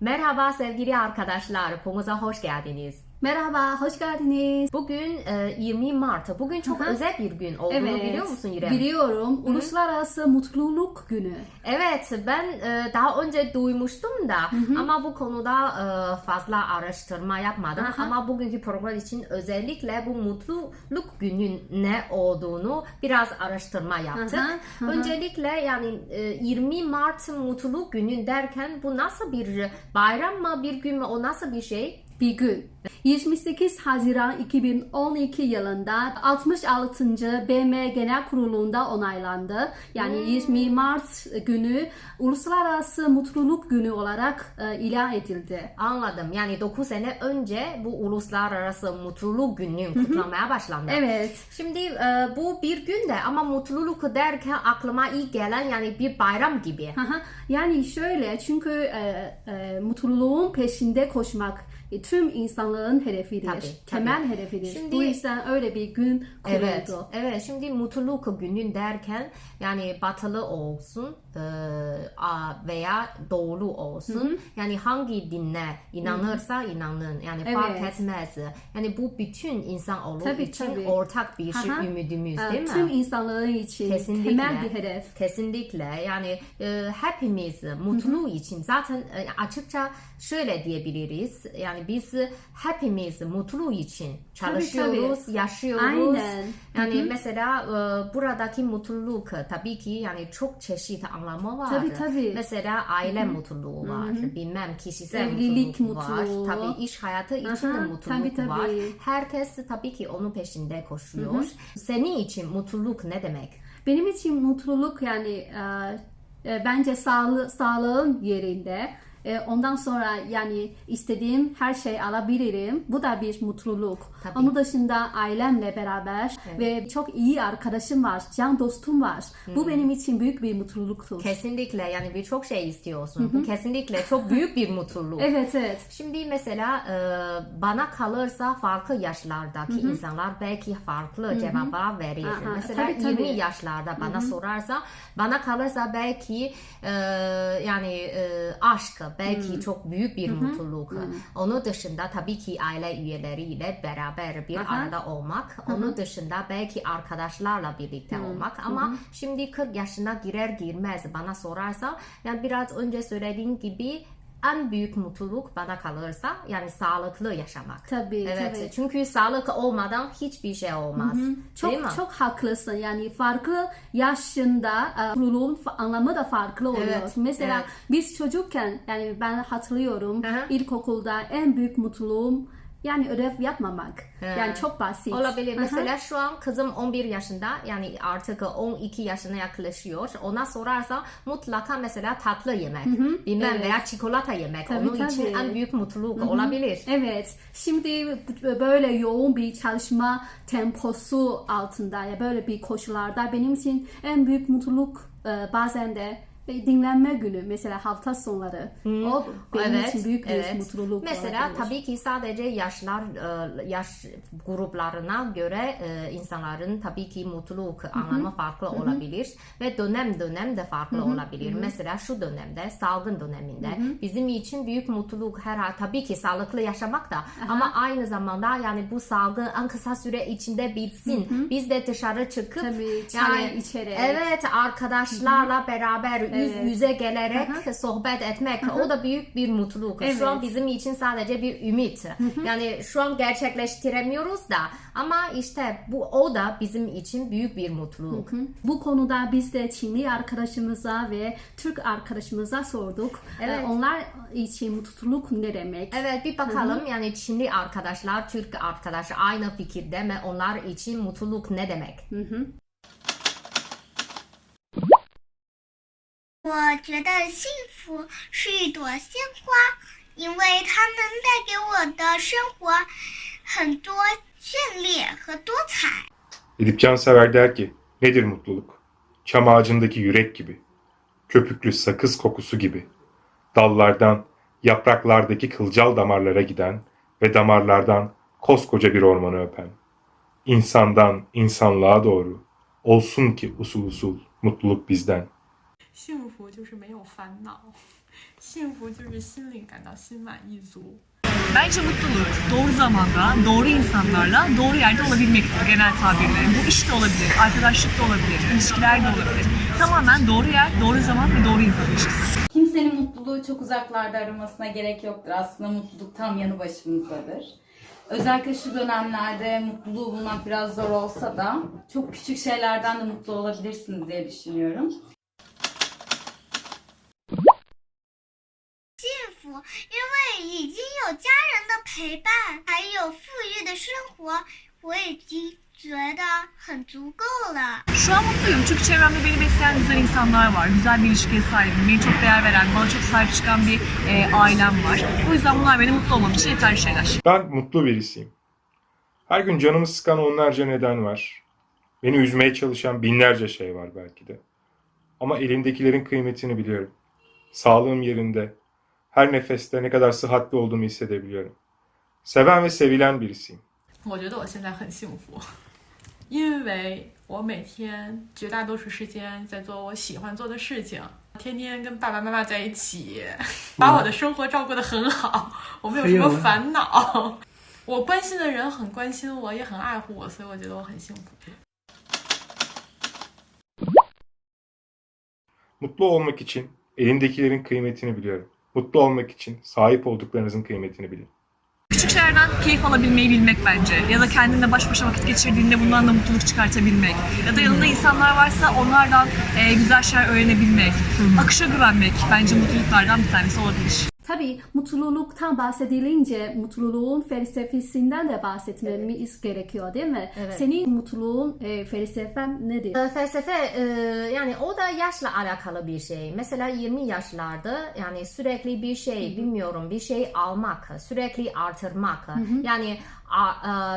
Merhaba sevgili arkadaşlar, Pumuza hoş geldiniz. Merhaba, hoş geldiniz. Bugün e, 20 Mart. Bugün çok hı. özel bir gün olduğunu biliyor musun İrem? Biliyorum. Uluslararası Mutluluk Günü. Evet, ben e, daha önce duymuştum da ama bu konuda e, fazla araştırma yapmadım. Aha. Ama bugünkü program için özellikle bu mutluluk günün ne olduğunu biraz araştırma yaptık. Aha, aha. Öncelikle yani e, 20 Mart mutluluk günü derken bu nasıl bir bayram mı, bir gün mü, o nasıl bir şey? Bir gün. 28 Haziran 2012 yılında 66. BM Genel Kurulu'nda onaylandı. Yani 20 Mart günü Uluslararası Mutluluk Günü olarak e, ilan edildi. Anladım. Yani 9 sene önce bu uluslararası mutluluk günü kutlamaya başlandı. Evet. Şimdi e, bu bir günde ama mutluluk derken aklıma ilk gelen yani bir bayram gibi. Yani şöyle çünkü e, e, mutluluğun peşinde koşmak e, tüm insanlığın hedefidir. Tabii, tabii. Temel hedefidir. Şimdi- Bu yüzden öyle bir gün kuruldu. Evet, evet. Şimdi mutluluk günü derken yani batılı olsun veya doğulu olsun. Yani hangi dinle inanırsa inanın. Yani fark Evet. etmez. Yani bu bütün insan olduğu Tabii, için tabii. ortak bir şey Aha. ümidimiz değil mi? Tüm insanlığın için Kesinlikle. temel bir hedef. Kesinlikle yani e, hepimiz mutluluğu için zaten e, açıkça şöyle diyebiliriz yani biz hepimiz mutluluğu için çalışıyoruz, yaşıyoruz. Aynen. Yani mesela e, buradaki mutluluk tabii ki yani çok çeşit anlamı var. Tabii, tabii. Mesela aile mutluluğu var, bilmem kişisel Evlilik mutluluk, mutluluğu. var. Tabii iş hayatı için de mutluluk tabii, tabii. var. Herkes tabii ki onun peşinde koşuyor. Senin için mutluluk ne demek? Benim için mutluluk yani e, e, bence sağlı, sağlığım yerinde. E, ondan sonra yani istediğim her şeyi alabilirim. Bu da bir mutluluk. Tabii. Onun dışında ailemle beraber ve çok iyi arkadaşım var, can dostum var. Bu benim için büyük bir mutluluktur. Kesinlikle yani birçok şey istiyorsun. Bu kesinlikle çok büyük bir mutluluk. Evet evet. Şimdi mesela e, bana kalırsa farklı yaşlardaki insanlar belki farklı cevaplar verir. Aha, Mesela tabii, tabii. 20 yaşlarda bana sorarsa bana kalırsa belki e, yani e, aşk belki çok büyük bir mutluluk. Onun dışında tabii ki aile üyeleriyle beraber bir Aha. arada olmak. Onun dışında belki arkadaşlarla birlikte olmak. Ama şimdi 40 yaşına girer girmez bana sorarsa yani biraz önce söylediğim gibi en büyük mutluluk bana kalırsa yani sağlıklı yaşamak. Tabii, evet. tabii. Çünkü sağlık olmadan hiçbir şey olmaz. Çok Değil mi? çok haklısın. Yani farklı yaşında e, mutluluğun anlamı da farklı oluyor. Evet, Mesela evet. biz çocukken yani ben hatırlıyorum Hı hı. ilkokulda en büyük mutluluğum yani ödev yapmamak. Yani çok basit. Olabilir. Hı. Mesela şu an kızım 11 yaşında yani artık 12 yaşına yaklaşıyor. Ona sorarsa mutlaka mesela tatlı yemek, bilmem Evet. veya çikolata yemek. Tabii, Onun için tabii. en büyük mutluluk olabilir. Evet. Şimdi böyle yoğun bir çalışma temposu altında ya böyle bir koşullarda benim için en büyük mutluluk e, bazen de dinlenme günü mesela hafta sonları. O benim için büyük bir mutluluk. Mesela olabilir. tabii ki sadece yaşlar e, yaş gruplarına göre e, insanların tabii ki mutluluk anlamı farklı olabilir ve dönem dönem de farklı olabilir. Mesela şu dönemde salgın döneminde bizim için büyük mutluluk herhalde tabii ki sağlıklı yaşamak da ama aynı zamanda yani bu salgın en kısa süre içinde bitsin. Biz de dışarı çıkıp Tabii, çay içerek. Evet arkadaşlarla beraber yüz Evet. yüze gelerek sohbet etmek o da büyük bir mutluluk. Evet. Şu an bizim için sadece bir ümit. Yani şu an gerçekleştiremiyoruz da ama işte bu o da bizim için büyük bir mutluluk. Bu konuda biz de Çinli arkadaşımıza ve Türk arkadaşımıza sorduk. Evet. E, Onlar için mutluluk ne demek? Evet bir bakalım yani Çinli arkadaşlar, Türk arkadaş aynı fikirde mi? Onlar için mutluluk ne demek? 我觉得幸福是一朵鲜花，因为它能带给我的生活很多绚丽和多彩。 Edip Cansever der ki, nedir mutluluk? Çam ağacındaki yürek gibi, köpüklü sakız kokusu gibi, dallardan, yapraklardaki kılcal damarlara giden ve damarlardan koskoca bir ormanı öpen. İnsandan insanlığa doğru, olsun ki usul usul mutluluk bizden. 幸福就是没有烦恼。 幸福就是心里感到心满意足。 Bence mutluluk doğru zamanda, doğru insanlarla, doğru yerde olabilmektir genel tabirle. Bu iş de olabilir, arkadaşlık da olabilir, ilişkiler de olabilir. Tamamen doğru yer, doğru zaman ve doğru insan ilişkisi. Kimsenin mutluluğu çok uzaklarda aramasına gerek yoktur. Aslında mutluluk tam yanı başımızdadır. Özellikle şu dönemlerde mutluluğu bulmak biraz zor olsa da çok küçük şeylerden de mutlu olabilirsiniz diye düşünüyorum. 福，因为已经有家人的陪伴，还有富裕的生活，我已经觉得很足够了。 Şu an mutluyum çünkü çevremde beni besleyen güzel insanlar var. Güzel bir ilişkiye sahibim. Beni çok değer veren, bana çok sahip çıkan bir e, ailem var. O yüzden bunlar benim mutlu olmam için yeterli şeyler. Ben mutlu birisiyim. Her gün canımı sıkan onlarca neden var. Beni üzmeye çalışan binlerce şey var belki de. Ama elimdekilerin kıymetini biliyorum. Sağlığım yerinde. Her nefeste ne kadar sıhhatli olduğumu hissedebiliyorum. Seven ve sevilen birisiyim. 我觉得我现在很幸福，因为我每天绝大多数时间在做我喜欢做的事情，天天跟爸爸妈妈在一起，把我的生活照顾得很好，我没有什么烦恼。我关心的人很关心我，也很爱护我，所以我觉得我很幸福。 Mutlu olmak için elindekilerin kıymetini biliyorum. Mutlu olmak için sahip olduklarınızın kıymetini bilin. Küçük şeylerden keyif alabilmeyi bilmek bence. Ya da kendinle baş başa vakit geçirdiğinde bundan da mutluluk çıkartabilmek. Ya da yanında insanlar varsa onlardan e, güzel şeyler öğrenebilmek. Akışa güvenmek bence mutluluklardan bir tanesi olabilir. Tabii mutluluktan bahsedilince mutluluğun felsefesinden de bahsetmemiz gerekiyor değil mi? Evet. Senin mutluluğun e, felsefen nedir? E, felsefe e, yani o da yaşla alakalı bir şey. Mesela 20 yaşlarda yani sürekli bir şey bilmiyorum bir şey almak, sürekli artırmak. Yani a- e,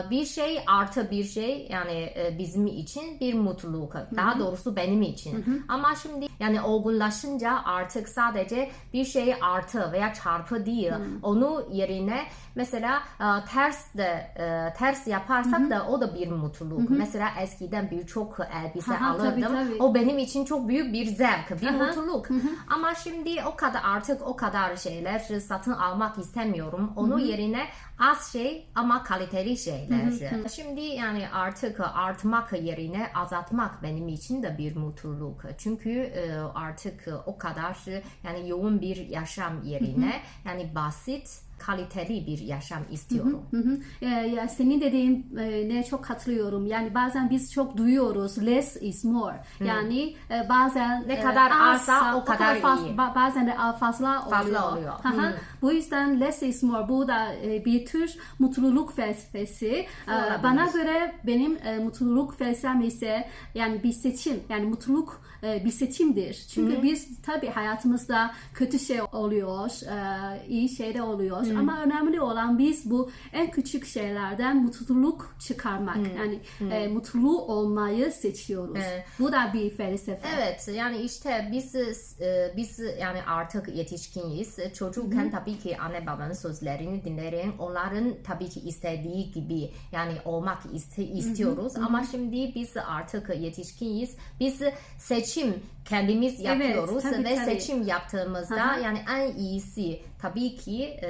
bir şey artı bir şey yani e, bizim için bir mutluluk. Daha doğrusu benim için. Ama şimdi yani olgunlaşınca artık sadece bir şey artı veya çarpı değil. Onu yerine mesela e, ters de e, ters yaparsak da o da bir mutluluk. Mesela eskiden birçok elbise Aha, alırdım. tabii, tabii. O benim için çok büyük bir zevk, bir mutluluk. Ama şimdi o kadar artık o kadar şeyler satın almak istemiyorum. Onun yerine az şey ama kaliteli şeyler. Şimdi yani artık artmak yerine azaltmak benim için de bir mutluluk. Çünkü e, artık o kadar yani yoğun bir yaşam yerine yani basit kaliteli bir yaşam istiyorum. Hı hı. E, ya senin dediğin e, ne çok katılıyorum. Yani bazen biz çok duyuyoruz less is more. Yani e, bazen Ne kadar azsa o kadar faz- iyi. ba- bazen de fazla, Fazla oluyor. oluyor. Hı hı. Bu yüzden less is more bu da e, bir tür mutluluk felsefesi. E, bana göre benim e, mutluluk felsefem ise yani bir seçim. Yani mutluluk e, bir seçimdir. Çünkü biz tabii hayatımızda kötü şey oluyor, e, iyi şey de oluyor. Ama önemli olan biz bu en küçük şeylerden mutluluk çıkarmak. Yani e, mutlu olmayı seçiyoruz. Evet. Bu da bir felsefe. Evet yani işte biz e, biz yani artık yetişkiniz. Çocukken tabii ki anne babanın sözlerini dinleyen onların tabii ki istediği gibi yani olmak iste, istiyoruz. Ama şimdi biz artık yetişkiniz. Biz seçim kendimiz yapıyoruz tabii, ve tabii. seçim yaptığımızda hı. yani en iyisi tabii ki e,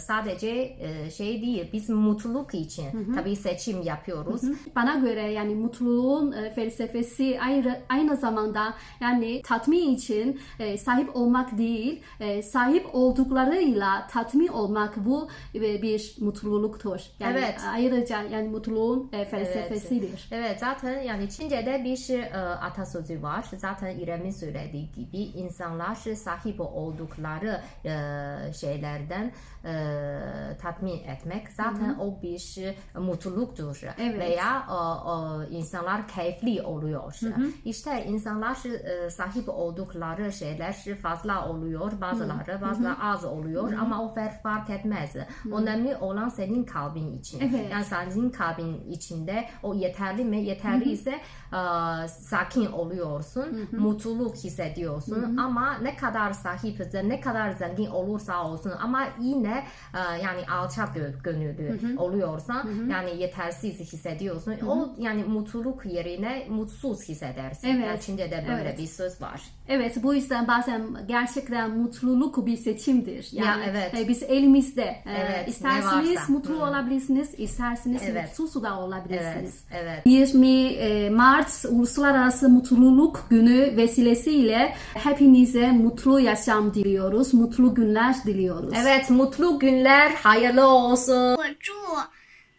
sadece e, şey değil biz mutluluk için tabii seçim yapıyoruz. Bana göre yani mutluluğun e, felsefesi ayrı, aynı zamanda yani tatmin için e, sahip olmak değil, e, sahip olduklarıyla tatmin olmak bu e, bir mutluluktur. Yani Evet. ayrıca yani mutluluğun e, felsefesidir. Evet zaten yani Çince'de bir şey, e, atasözü var. Zaten İrem'in söylediği gibi insanlar sahip oldukları e, şeylerden e, tatmin etmek zaten o bir şey, mutluluktur. Evet. Veya e, e, insanlar keyifli oluyor. İşte insanlar e, sahip oldukları şeyler fazla oluyor. Bazıları bazıları az oluyor ama o fark, etmez. Önemli olan senin kalbin için. Evet. Yani senin kalbin içinde o yeterli mi? Yeterli ise e, sakin oluyorsun, mutluluk hissediyorsun. Ama ne kadar sahip, ne kadar zengin olursa sağ olsun ama yine e, yani alçak gö- gönüllü oluyorsa yani yetersiz hissediyorsun. O yani mutluluk yerine mutsuz hissedersin. Evet. Yani Çince'de böyle Evet. bir söz var. Evet bu yüzden bazen gerçekten mutluluk bir seçimdir. Yani Ya, evet. e, biz elimizde. e, Evet, ne isterseniz mutlu olabilirsiniz, isterseniz Evet. mutsuz da Evet, olabilirsiniz. evet. 20 Mart Uluslararası Mutluluk Günü vesilesiyle hepinize mutlu yaşam diliyoruz. Mutlu günler diliyoruz. Evet, mutlu günler, hayırlı olsun. 我祝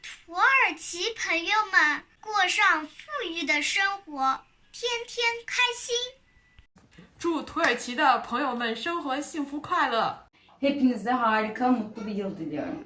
土耳其朋友们过上富裕的生活，天天开心。祝土耳其的朋友们生活幸福快乐。 Hepinize harika, mutlu bir yıl diliyorum.